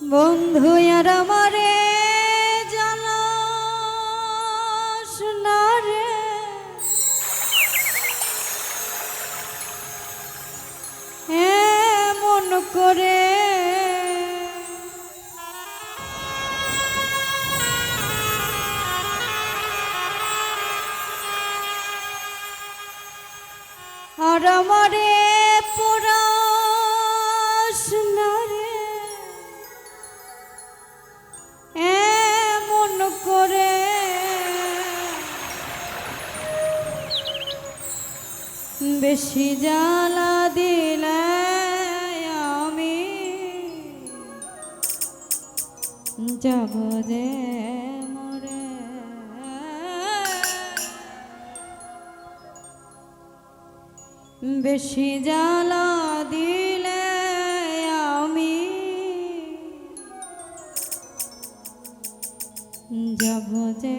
বন্ধু আর আমারে রে। করে আর আমারে বেশি জ্বালা দিলে আমি যাব যে মরে। বেশি জ্বালা দিলে আমি যাব যে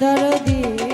দরদি